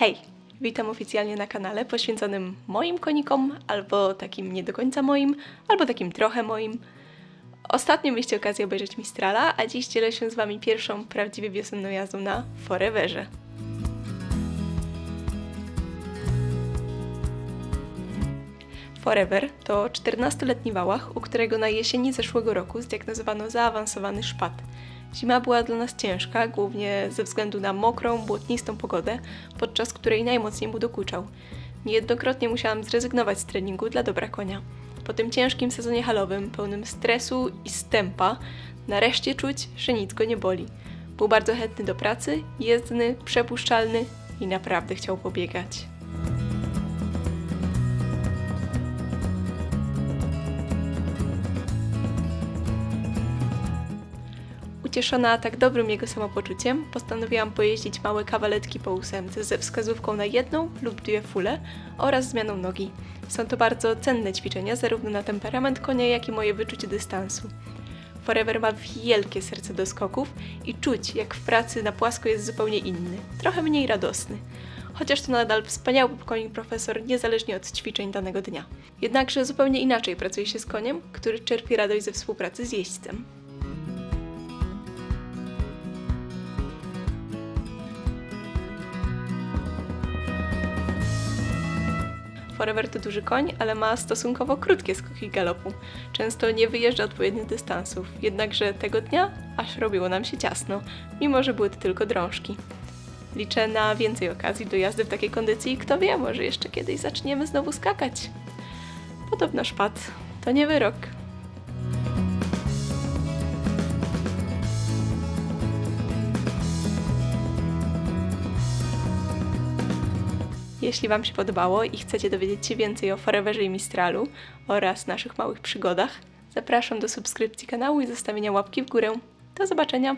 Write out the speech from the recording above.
Hej! Witam oficjalnie na kanale poświęconym moim konikom, albo takim nie do końca moim, albo takim trochę moim. Ostatnio mieliście okazję obejrzeć Mistrala, a dziś dzielę się z Wami pierwszą prawdziwie wiosenną jazdą na Foreverze. Forever to 14-letni wałach, u którego na jesieni zeszłego roku zdiagnozowano zaawansowany szpad. Zima była dla nas ciężka, głównie ze względu na mokrą, błotnistą pogodę, podczas której najmocniej mu dokuczał. Niejednokrotnie musiałam zrezygnować z treningu dla dobra konia. Po tym ciężkim sezonie halowym, pełnym stresu i stępa, nareszcie czuć, że nic go nie boli. Był bardzo chętny do pracy, jezdny, przepuszczalny i naprawdę chciał pobiegać. Ucieszona tak dobrym jego samopoczuciem, postanowiłam pojeździć małe kawaletki po ósemce ze wskazówką na jedną lub dwie fule oraz zmianą nogi. Są to bardzo cenne ćwiczenia zarówno na temperament konia, jak i moje wyczucie dystansu. Forever ma wielkie serce do skoków i czuć, jak w pracy na płasko jest zupełnie inny, trochę mniej radosny. Chociaż to nadal wspaniały konik profesor, niezależnie od ćwiczeń danego dnia. Jednakże zupełnie inaczej pracuje się z koniem, który czerpie radość ze współpracy z jeźdźcem. Forever to duży koń, ale ma stosunkowo krótkie skoki galopu. Często nie wyjeżdża odpowiednich dystansów, jednakże tego dnia aż robiło nam się ciasno, mimo że były to tylko drążki. Liczę na więcej okazji do jazdy w takiej kondycji i kto wie, może jeszcze kiedyś zaczniemy znowu skakać. Podobno szpad to nie wyrok. Jeśli Wam się podobało i chcecie dowiedzieć się więcej o Foreverze i Mistralu oraz naszych małych przygodach, zapraszam do subskrypcji kanału i zostawienia łapki w górę. Do zobaczenia!